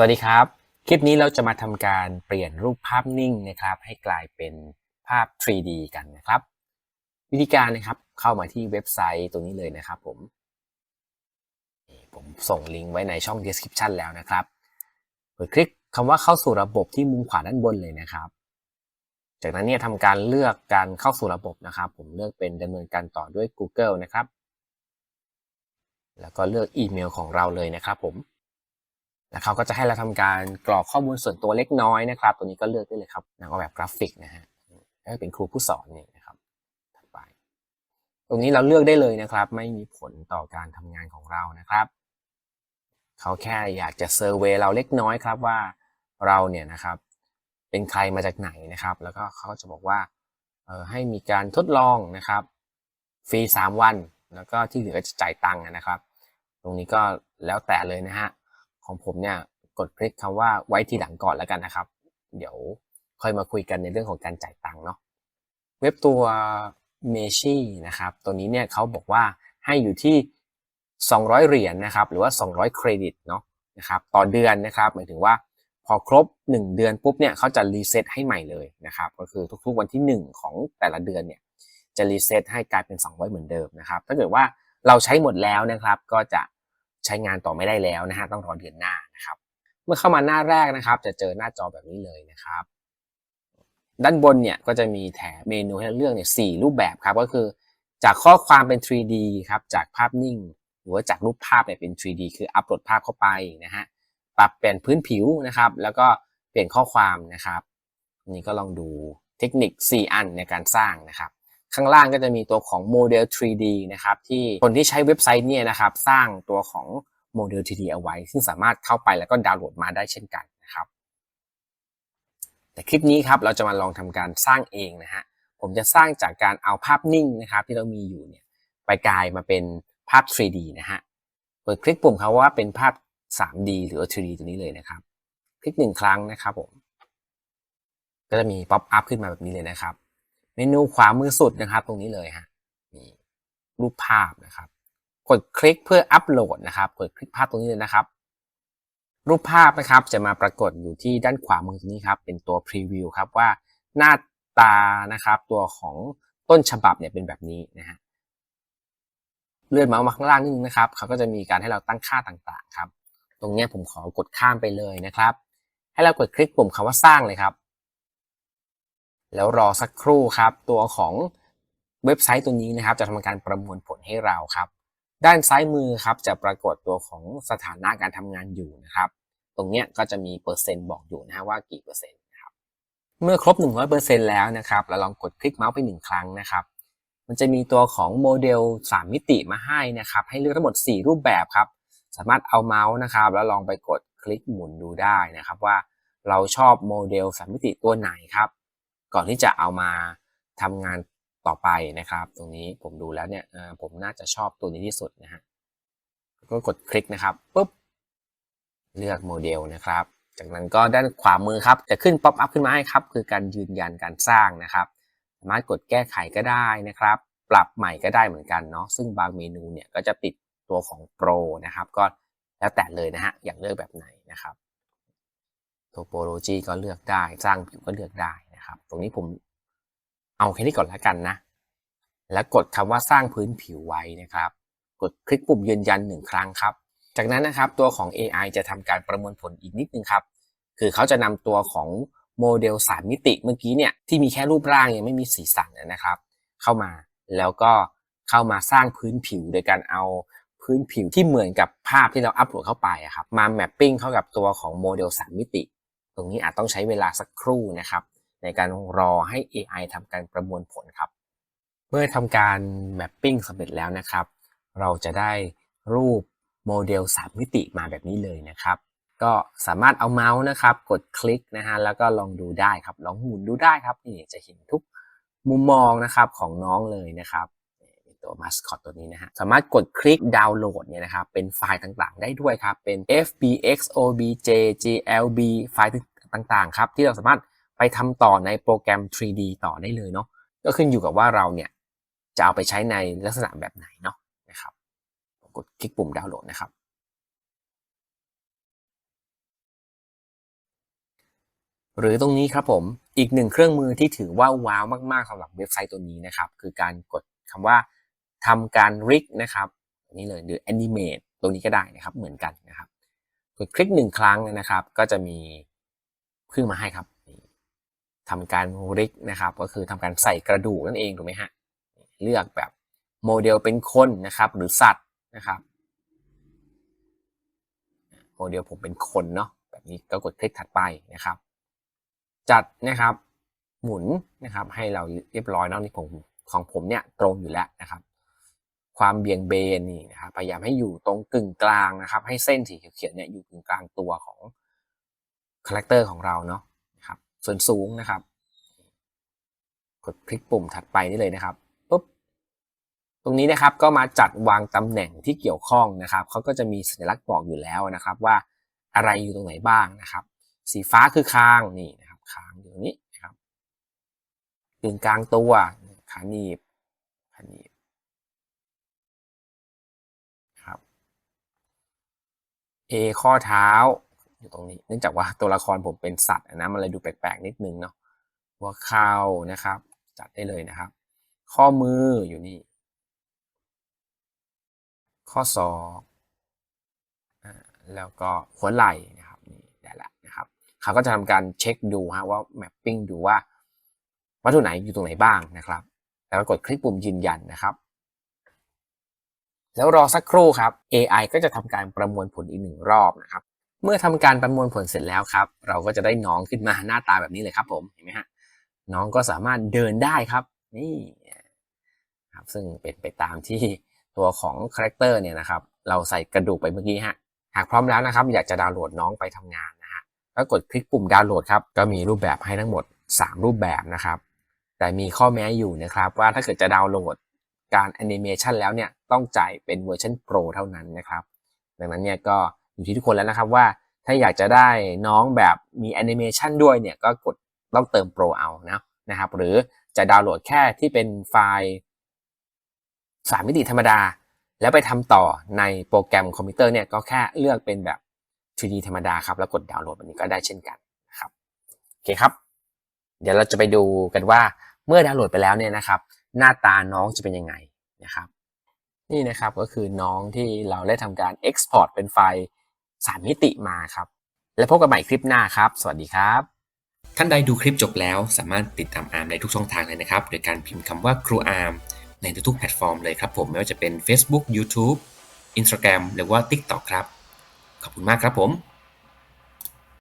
วัสดีครับ คลิปนี้เราจะมาทำการเปลี่ยนรูปภาพนิ่งนะครับ ให้กลายเป็นภาพ 3D กันนะครับ วิธีการนะครับเข้ามาที่เว็บไซต์ตรงนี้เลยนะครับผมนี่ผมส่งลิงก์ไว้ในช่อง description แล้วนะครับกดคลิกคำว่าเข้าสู่ระบบที่มุมขวาด้านบนเลยนะครับ จากนั้นเนี่ยทำการเลือกการเข้าสู่ระบบนะครับ ผมเลือกเป็นดำเนินการต่อด้วย Google นะครับ แล้วก็เลือกอีเมลของเราเลยนะครับผม แล้วเขาก็จะให้เราทำการกรอกข้อมูลส่วนตัวเล็กน้อยนะครับ ตัวนี้ก็เลือกได้เลยครับนักออกแบบกราฟิกนะฮะถ้าเป็นครูผู้สอนนี่นะครับถัดไป ตรงนี้เราเลือกได้เลยนะครับ ไม่มีผลต่อการทำงานของเรานะครับ เขาแค่อยากจะเซอร์เวยเราเล็กน้อยครับว่าเราเนี่ยนะครับ เป็นใครมาจากไหนนะครับ แล้วก็เขาก็จะบอกว่าเออให้มีการทดลองนะครับฟรีสามวัน แล้วก็ที่เหลือจะจ่ายตังค์นะครับ ตรงนี้ก็แล้วแต่เลยนะฮะ ของผมเนี่ยกดคลิกคำว่าไว้ทีหลังก่อนแล้วกันนะครับ เดี๋ยวค่อยมาคุยกันในเรื่องของการจ่ายตังค์เนาะเว็บตัว m e s h i นะครับ ตัวนี้เนี่ยเขาบอกว่าให้อยู่ที่ 200 เหรียญนะครับ หรือว่า 200 เครดิตเนาะนะครับต่อเดือนนะครับหมายถึงว่าพอครบ 1 เดือนปุ๊บเนี่ยเขาจะรีเซ็ตให้ใหม่เลยนะครับ ก็คือทุกๆวันที่ 1 ของแต่ละเดือนเนี่ยจะรีเซ็ตให้กลายเป็น 200 เหมือนเดิมนะครับ ถ้าเกิดว่าเราใช้หมดแล้วนะครับก็จะ ใช้งานต่อไม่ได้แล้วนะฮะต้องรอเดือนหน้านะครับ เมื่อเข้ามาหน้าแรกนะครับ จะเจอหน้าจอแบบนี้เลยนะครับ ด้านบนเนี่ยก็จะมีแถบเมนูให้เลือกเนี่ยสรูปแบบครับก็คือ จากข้อความเป็น 3D ครับจากภาพนิ่ง หรือว่าจากรูปภาพเนี่ยเป็น 3D คืออัปโหลดภาพเข้าไปนะฮะปรับเปลี่ยนพื้นผิวนะครับ แล้วก็เปลี่ยนข้อความนะครับนี่ก็ลองดูเทคนิค 4 อันในการสร้างนะครับ ข้างล่างก็จะมีตัวของโมเดล 3D นะครับที่คนที่ใช้เว็บไซต์เนี่ยนะครับสร้างตัวของโมเดล 3D เอาไว้ ซึ่งสามารถเข้าไปแล้วก็ดาวน์โหลดมาได้เช่นกันนะครับ แต่คลิปนี้ครับเราจะมาลองทำการสร้างเองนะฮะผมจะสร้างจากการเอาภาพนิ่งนะครับที่เรามีอยู่เนี่ยไปกลายมาเป็นภาพ 3D นะฮะกดคลิกปุ่มเขาว่าเป็นภาพ 3D หรือ 3D ตัวนี้เลยนะครับ คลิกหนึ่งครั้งนะครับผมก็จะมีป๊อปอัพขึ้นมาแบบนี้เลยนะครับ มนูขวามือสุดนะครับ ตรงนี้เลยฮะนี่รูปภาพนะครับ กดคลิกเพื่ออัปโหลดนะครับ กดคลิกภาพตรงนี้เลยนะครับ รูปภาพนะครับจะมาปรากฏอยู่ที่ด้านขวามือตรงนี้ครับ เป็นตัวพรีวิวครับว่าหน้าตานะครับ ตัวของต้นฉบับเนี่ยเป็นแบบนี้นะฮะเลื่อนเมาส์มาข้างล่างนิดนึงนะครับเขาก็จะมีการให้เราตั้งค่าต่างๆ ครับ ตรงนี้ผมขอกดข้ามไปเลยนะครับ ให้เรากดคลิกปุ่มคำว่าสร้างเลยครับ แล้วรอสักครู่ครับ ตัวของเว็บไซต์ตัวนี้นะครับ จะทำการประมวลผลให้เราครับ ด้านซ้ายมือครับจะปรากฏตัวของสถานะการทำงานอยู่นะครับ ตรงนี้ก็จะมีเปอร์เซ็นต์บอกอยู่นะว่ากี่เปอร์เซ็นต์นะครับเมื่อครบ 100%แล้วนะครับเราลองกดคลิกเมาส์ไปหนึ่งครั้งนะครับ มันจะมีตัวของโมเดล 3 มิติมาให้นะครับ ให้เลือกทั้งหมด 4 รูปแบบครับ สามารถเอาเมาส์นะครับ แล้วลองไปกดคลิกหมุนดูได้นะครับว่าเราชอบโมเดล3มิติตัวไหนครับ ก่อนที่จะเอามาทำงานต่อไปนะครับ ตรงนี้ผมดูแล้วเนี่ยผมน่าจะชอบตัวนี้ที่สุดนะฮะก็กดคลิกนะครับปุ๊บเลือกโมเดลนะครับ จากนั้นก็ด้านขวามือครับจะขึ้นป๊อปอัพขึ้นมาให้ครับ คือการยืนยันการสร้างนะครับ สามารถกดแก้ไขก็ได้นะครับ ปรับใหม่ก็ได้เหมือนกันเนาะซึ่งบางเมนูเนี่ยก็จะติดตัวของโปรนะครับ ก็แล้วแต่เลยนะฮะอยากเลือกแบบไหนนะครับ โทโปโลจีก็เลือกได้ สร้างผิวก็เลือกได้นะครับ ตรงนี้ผมเอาแค่นี้ก่อนแล้วกันนะ แล้วกดคำว่าสร้างพื้นผิวไว้นะครับ กดคลิกปุ่มยืนยันหนึ่งครั้งครับ จากนั้นนะครับตัวของ AI จะทำการประมวลผลอีกนิดนึงครับ คือเขาจะนำตัวของโมเดล3มิติเมื่อกี้เนี่ยที่มีแค่รูปร่างยังไม่มีสีสันนะครับ เข้ามาแล้วก็เข้ามาสร้างพื้นผิวโดยการเอาพื้นผิวที่เหมือนกับภาพที่เราอัปโหลดเข้าไปครับมาแมปปิ้งเข้ากับตัวของโมเดล3มิติ ตรงนี้อาจต้องใช้เวลาสักครู่นะครับ ในการรอให้ AI ทำการประมวลผลครับ เมื่อทำการแมปปิ้งสำเร็จแล้วนะครับ เราจะได้รูปโมเดล 3 มิติมาแบบนี้เลยนะครับ ก็สามารถเอาเมาส์นะครับ กดคลิกนะฮะแล้วก็ลองดูได้ครับ ลองหมุนดูได้ครับนี่จะเห็นทุกมุมมองนะครับของน้องเลยนะครับ ตัวมาสคอตตัวนี้นะฮะสามารถกดคลิกดาวน์โหลดเนี่ยนะครับเป็นไฟล์ต่างๆ ได้ด้วยครับ เป็น FBX OBJ GLB ไฟล์ต่างๆครับที่เราสามารถไปทำต่อในโปรแกรม 3D ต่อได้เลยเนาะก็ขึ้นอยู่กับว่าเราเนี่ยจะเอาไปใช้ในลักษณะแบบไหนเนาะนะครับกดคลิกปุ่มดาวน์โหลดนะครับ หรือตรงนี้ครับผมอีกหนึ่งเครื่องมือที่ถือว่าว้าวมากๆสำหรับเว็บไซต์ตัวนี้นะครับ คือการกดคำว่า ทำการ rig นะครับนนี้เลยหรือ animate ตรงนี้ก็ได้นะครับเหมือนกันนะครับกดคลิกหนึ่งครั้งนะครับ ก็จะมีขึ้นมาให้ครับทำการ rig นะครับ ก็คือทำการใส่กระดูกนั่นเองถูกไหมฮะเลือกแบบโมเดลเป็นคนนะครับ หรือสัตว์นะครับโมเดลผมเป็นคนเนาะแบบนี้ก็กดคลิกถัดไปนะครับ จัดนะครับหมุนนะครับให้เราเรียบร้อยเนาะนี่ผมของผมเนี่ยตรงอยู่แล้วนะครับ ความเบี่ยงเบนนี่นะครับพยายามให้อยู่ตรงกึ่งกลางนะครับ ให้เส้นสีเขียวๆเนี่ยอยู่กึ่งกลางตัวของคาแรคเตอร์ของเราเนาะนะครับส่วนสูงนะครับ กดคลิกปุ่มถัดไปนี่เลยนะครับปุ๊บตรงนี้นะครับก็มาจัดวางตำแหน่งที่เกี่ยวข้องนะครับเขาก็จะมีสัญลักษณ์บอกอยู่แล้วนะครับ ว่าอะไรอยู่ตรงไหนบ้างนะครับ สีฟ้าคือคางนี่นะครับคางอยู่ตรงนี้นะครับกึ่งกลางตัวขาหนีบขาหนีบครับ เอข้อเท้าอยู่ตรงนี้ เนื่องจากว่าตัวละครผมเป็นสัตว์นะมันเลยดูแปลกๆนิดนึงเนาะหัวเข่านะครับ จัดได้เลยนะครับ ข้อมืออยู่นี่ ข้อศอกแล้วก็หัวไหล่นะครับนี่ได้ละนะครับเขาก็จะทำการเช็คดูฮะว่าแมปปิ้งดูว่าวัตถุไหนอยู่ตรงไหนบ้างนะครับ แล้วก็กดคลิกปุ่มยืนยันนะครับ แล้วรอสักครู่ครับ AI ก็จะทำการประมวลผลอีกหนึ่งรอบนะครับ เมื่อทำการประมวลผลเสร็จแล้วครับ เราก็จะได้น้องขึ้นมาหน้าตาแบบนี้เลยครับผมเห็นไหมฮะน้องก็สามารถเดินได้ครับนี่ครับซึ่งเป็นไปตามที่ตัวของคาแรคเตอร์เนี่ยนะครับเราใส่กระดูกไปเมื่อกี้ฮะหากพร้อมแล้วนะครับ อยากจะดาวน์โหลดน้องไปทำงานนะฮะก็กดคลิกปุ่มดาวน์โหลดครับก็มีรูปแบบให้ทั้งหมด 3 รูปแบบนะครับ แต่มีข้อแม้อยู่นะครับว่าถ้าเกิดจะดาวน์โหลด การแอนิเมชันแล้วเนี่ยต้องจ่ายเป็นเวอร์ชันโปรเท่านั้นนะครับดังนั้นเนี่ยก็อยู่ที่ทุกคนแล้วนะครับว่าถ้าอยากจะได้น้องแบบมีแอนิเมชันด้วยเนี่ยก็กดต้องเติมโปรเอานะนะครับหรือจะดาวน์โหลดแค่ที่เป็นไฟล์สามมิติธรรมดา แล้วไปทำต่อในโปรแกรมคอมพิวเตอร์เนี่ยก็แค่เลือกเป็นแบบ 3D ธรรมดาครับแล้วกดดาวน์โหลดแบบนี้ก็ได้เช่นกันนะครับโอเคครับ เดี๋ยวเราจะไปดูกันว่าเมื่อดาวน์โหลดไปแล้วเนี่ยนะครับ หน้าตาน้องจะเป็นยังไงนะครับ นี่นะครับก็คือน้องที่เราได้ทำการ Export เป็นไฟล์3มิติมาครับ แล้วพบกันใหม่คลิปหน้าครับ สวัสดีครับ ท่านใดดูคลิปจบแล้ว สามารถติดตามอาร์มได้ทุกช่องทางเลยนะครับ โดยการพิมพ์คำว่าครูอาร์มในทุกๆแพลตฟอร์มเลยครับผมไม่ว่าจะเป็น Facebook YouTube Instagram หรือว่า TikTok ครับ ขอบคุณมากครับผม